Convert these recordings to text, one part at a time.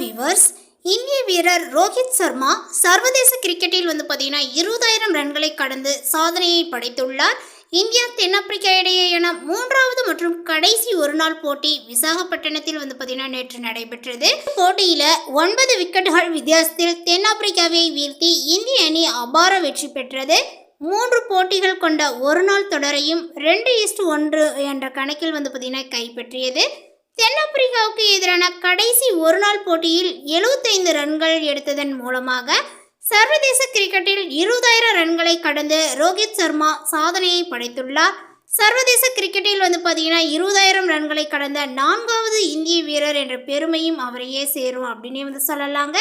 Viewers இந்திய வீரர் ரோஹித் சர்மா சர்வதேச கிரிக்கெட்டில் வந்து பார்த்தீங்கன்னா இருபதாயிரம் ரன்களை கடந்து சாதனையை படைத்துள்ளார். இந்தியா தென்னாப்பிரிக்கா இடையேயான மூன்றாவது மற்றும் கடைசி ஒருநாள் போட்டி விசாகப்பட்டினத்தில் வந்து பார்த்தீங்கன்னா நேற்று நடைபெற்றது. போட்டியில் ஒன்பது விக்கெட்டுகள் வித்தியாசத்தில் தென்னாப்பிரிக்காவை வீழ்த்தி இந்திய அணி அபார வெற்றி பெற்றது. மூன்று போட்டிகள் கொண்ட ஒரு நாள் தொடரையும் ரெண்டு இஸ்ட் ஒன்று என்ற கணக்கில் வந்து பார்த்தீங்கன்னா கைப்பற்றியது. தென்னாப்பிரிக்கா எதிரான கடைசி ஒருநாள் போட்டியில் 75 ரன்கள் எடுத்ததன் மூலமாக சர்வதேச கிரிக்கெட்டில் இருபதாயிரம் ரன்களை கடந்து ரோஹித் சர்மா சாதனையை படைத்துள்ளார். சர்வதேச கிரிக்கெட்டில் வந்து பார்த்தீங்கன்னா இருபதாயிரம் ரன்களை கடந்த நான்காவது இந்திய வீரர் என்ற பெருமையும் அவரையே சேரும் அப்படின்னே வந்து சொல்லலாங்க.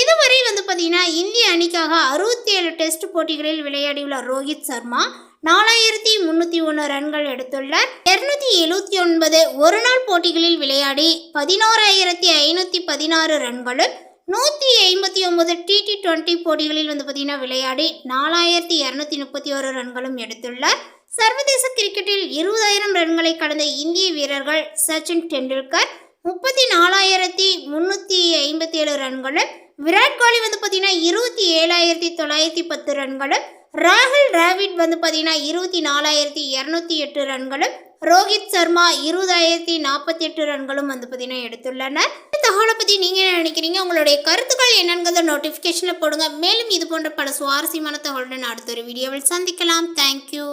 இதுவரை வந்து பார்த்தீங்கன்னா இந்திய அணிக்காக அறுபத்தி ஏழு டெஸ்ட் போட்டிகளில் விளையாடியுள்ள ரோஹித் சர்மா நாலாயிரத்தி முன்னூற்றி ஒன்று ரன்கள் எடுத்துள்ளார். இருநூத்தி எழுபத்தி ஒன்பது ஒரு நாள் போட்டிகளில் விளையாடி பதினோராயிரத்தி ஐநூற்றி பதினாறு ரன்களும் நூற்றி ஐம்பத்தி ஒன்பது டிடி டுவெண்ட்டி போட்டிகளில் வந்து பார்த்தீங்கன்னா விளையாடி நாலாயிரத்தி இரநூத்தி முப்பத்தி ஒரு ரன்களும் எடுத்துள்ளார். சர்வதேச கிரிக்கெட்டில் இருபதாயிரம் ரன்களை கடந்த இந்திய வீரர்கள் சச்சின் டெண்டுல்கர் முப்பத்தி நாலாயிரத்தி முந்நூற்றி ஐம்பத்தி ஏழு ரன்களும் விராட் கோலி வந்து பார்த்தீங்கன்னா இருபத்தி ஏழாயிரத்தி தொள்ளாயிரத்தி பத்து ரன்களும் ராகுல் டிராவிட் வந்து பார்த்தீங்கன்னா இருபத்தி நாலாயிரத்தி இரநூத்தி எட்டு ரன்களும் ரோஹித் சர்மா இருபதாயிரத்தி நாற்பத்தி எட்டு ரன்களும் வந்து பார்த்தீங்கன்னா எடுத்துள்ளனர். இந்த தகவலை பற்றி நீங்கள் என்ன நினைக்கிறீங்க? உங்களுடைய கருத்துக்கள் என்னங்கிறத நோட்டிஃபிகேஷனில் போடுங்க. மேலும் இது போன்ற பல சுவாரஸ்யமான தகவலுடன் அடுத்த ஒரு வீடியோவில் சந்திக்கலாம். தேங்க்யூ